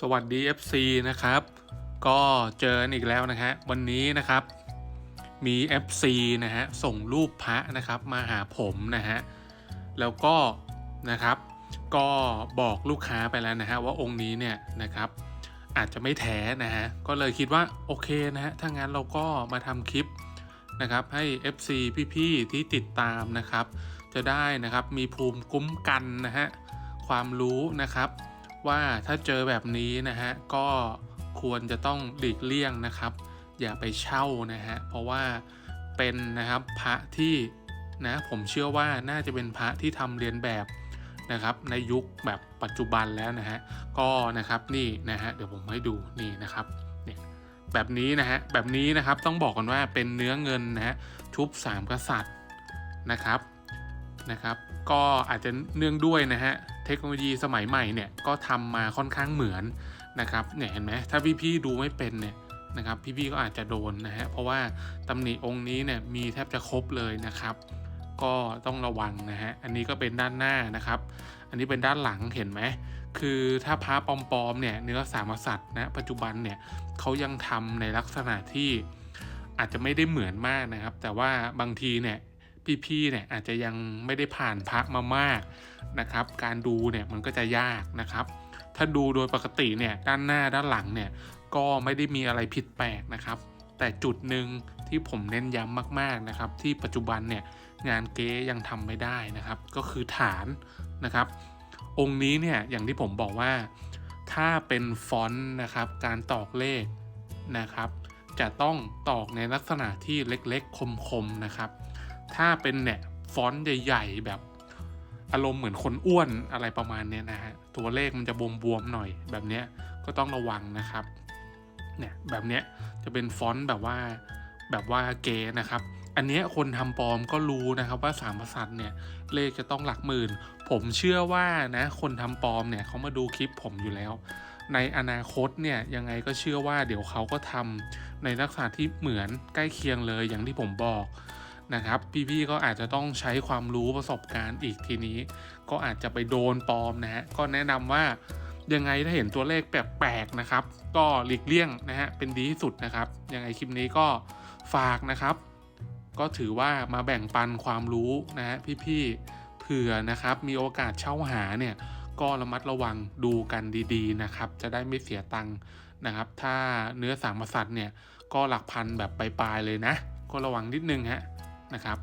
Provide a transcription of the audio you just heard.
สวัสดี FC นะครับ ก็เจอกันอีกแล้วนะฮะวันนี้นะครับ มี FC นะฮะส่งรูปพระนะครับมาหาผมนะฮะแล้วก็นะครับ ก็บอกลูกค้าไปแล้วนะฮะว่าองค์นี้เนี่ยนะครับอาจจะไม่แท้นะฮะก็เลยคิดว่าโอเคนะฮะถ้างั้นเราก็มาทำคลิปนะครับให้ FC พี่ๆที่ติดตามนะครับ จะได้นะครับมีภูมิคุ้มกันนะฮะความรู้นะครับ ว่าถ้าเจอแบบนี้นะฮะก็ควรจะต้องหลีกเลี่ยงนะครับ อย่าไปเช่านะฮะเพราะว่าเป็นนะครับพระที่นะผมเชื่อว่าน่าจะเป็นพระที่ทำเรียนแบบนะครับ ในยุคแบบปัจจุบันแล้วนะฮะก็นะครับนี่นะฮะเดี๋ยวผมให้ดูนี่นะครับเนี่ยแบบนี้นะฮะแบบนี้นะครับต้องบอกกันว่าเป็นเนื้อเงินนะฮะชุบสามกษัตริย์นะครับนะครับ ก็อาจจะเนื่องด้วยนะฮะ เทคโนโลยีสมัยใหม่เนี่ยก็ทำมาค่อนข้างเหมือนนะครับเนี่ยเห็นไหมถ้าพี่ๆดูไม่เป็นเนี่ยนะครับพี่ๆก็อาจจะโดนนะฮะเพราะว่าตำหนิองค์นี้เนี่ยมีแทบจะครบเลยนะครับ ก็ต้องระวังนะฮะอันนี้ก็เป็นด้านหน้านะครับ อันนี้เป็นด้านหลังเห็นไหมคือถ้าพระปลอมๆเนี่ยเนื้อสามกษัตริย์นะปัจจุบันเนี่ยเขายังทำในลักษณะที่อาจจะไม่ได้เหมือนมากนะครับ แต่ว่าบางทีเนี่ย พี่ๆเนี่ยอาจจะยังไม่ได้ผ่านพระมามากนะครับ การดูเนี่ยมันก็จะยากนะครับ ถ้าดูโดยปกติเนี่ยด้านหน้าด้านหลังเนี่ยก็ไม่ได้มีอะไรผิดแปลกนะครับ แต่จุดหนึ่งที่ผมเน้นย้ำมากๆนะครับ ที่ปัจจุบันเนี่ยงานเก๊ยังทำไม่ได้นะครับ ก็คือฐานนะครับ องค์นี้เนี่ยอย่างที่ผมบอกว่าถ้าเป็นฟอนต์นะครับการตอกเลขนะครับ จะต้องตอกในลักษณะที่เล็กๆ คมๆนะครับ ถ้าเป็นเนี่ยฟอนต์ใหญ่ ๆ แบบอารมณ์เหมือนคนอ้วนอะไรประมาณเนี้ยนะฮะตัวเลขมันจะบวมๆหน่อยแบบเนี้ยก็ต้องระวังนะครับเนี่ยแบบเนี้ยจะเป็นฟอนต์แบบว่าแบบว่าเก๋นะครับ อันเนี้ยคนทำปลอมก็รู้นะครับว่าสามกษัตริย์เนี่ยเลขจะต้องหลักหมื่น ผมเชื่อว่านะคนทำปลอมเนี่ยเขามาดูคลิปผมอยู่แล้ว ในอนาคตเนี่ยยังไงก็เชื่อว่าเดี๋ยวเขาก็ทำในลักษณะที่เหมือนใกล้เคียงเลยอย่างที่ผมบอก นะครับ พี่ๆก็อาจจะต้องใช้ความรู้ประสบการณ์อีกทีนี้ ก็อาจจะไปโดนปลอมนะฮะก็แนะนำว่ายังไงถ้าเห็นตัวเลขแปลกๆนะครับ ก็หลีกเลี่ยงนะฮะเป็นดีที่สุดนะครับยังไงคลิปนี้ก็ฝากนะครับ ก็ถือว่ามาแบ่งปันความรู้นะฮะพี่ๆเผื่อนะครับมีโอกาสเช่าหาเนี่ยก็ระมัดระวังดูกันดีๆนะครับ จะได้ไม่เสียตังค์นะครับ ถ้าเนื้อสามกษัตริย์เนี่ยก็หลักพันแบบปลายๆเลยนะ ก็ระวังนิดนึงฮะ นะครับ